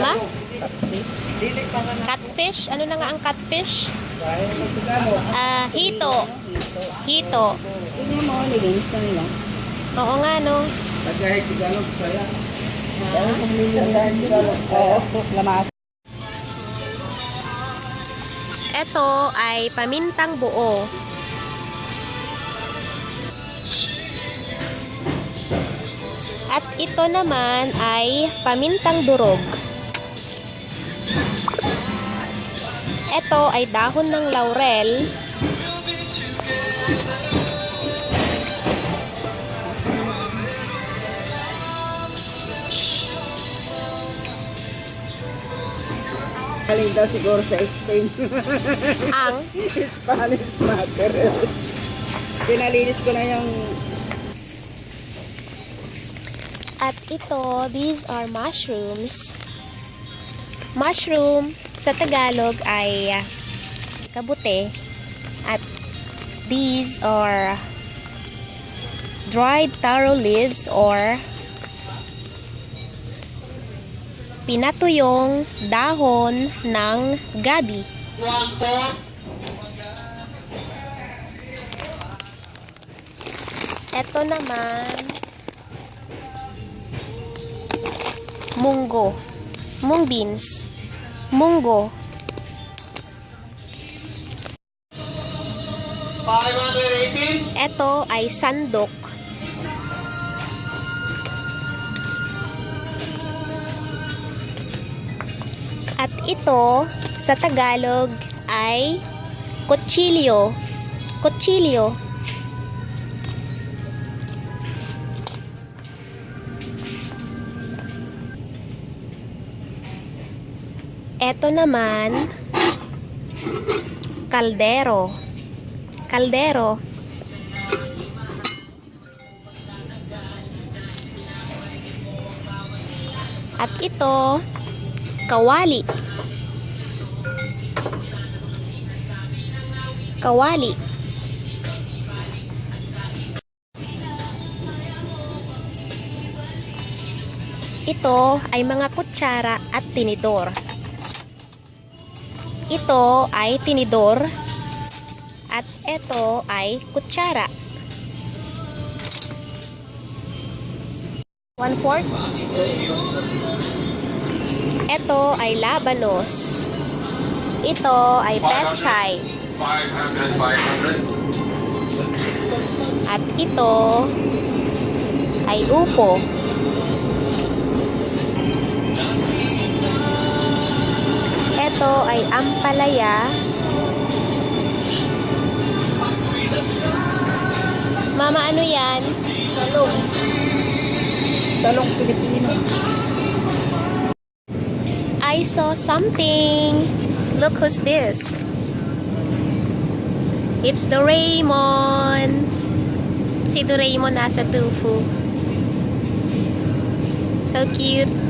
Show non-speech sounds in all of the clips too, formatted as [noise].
ma? Catfish? Ano na nga ang catfish? Ah, hito. Hito. Tingnan mo, nilinis na nila. Oo nga, no? Oo, lamas. Ito ay pamintang buo. At ito naman ay pamintang durog. Ito ay dahon ng laurel. Galing daw siguro sa Spain. Ang [laughs] Spanish mackerel. Pinalinis ko na yung At ito, these are mushrooms. Mushroom sa Tagalog ay ah, kabute. At these are dried taro leaves or pinatuyong dahon ng gabi. Ito naman munggo, mung beans, munggo, 518. Ito ay sandok. At ito sa Tagalog ay kutsilyo. Kutsilyo. Ito naman kaldero. Kaldero. At ito, kawali. Kawali. Ito ay mga kutsara at tinidor. Ito ay tinidor at ito ay kutsara. One fourth. Ito ay labanos. Ito ay petchay. 500, 500. At ito ay upo. Ito ay ampalaya. Mama, ano yan? talong. Talong Pilipino. I saw something. Look who's this. It's the Raymond. Si Doraemon nasa tufu. So cute.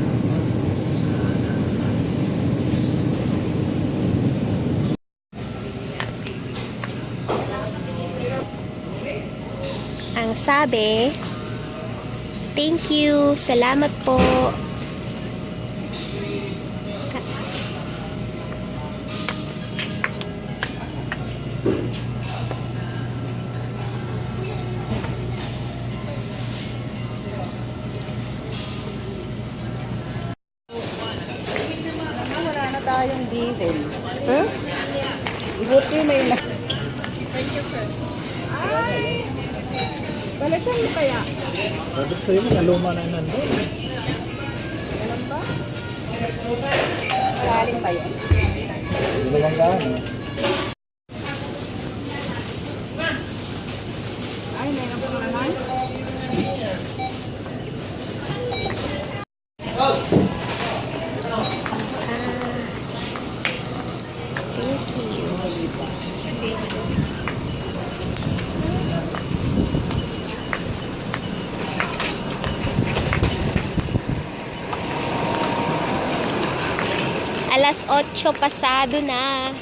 Ang sabi, thank you, salamat po. Tayong bihel. Huh? Buti may na... Ay! Balikan mo kaya? Sabi ko yung mga luma na nandun. Alam ba? Malalim ba yun? Dalawang daan. eh. Alas 8 pasado na.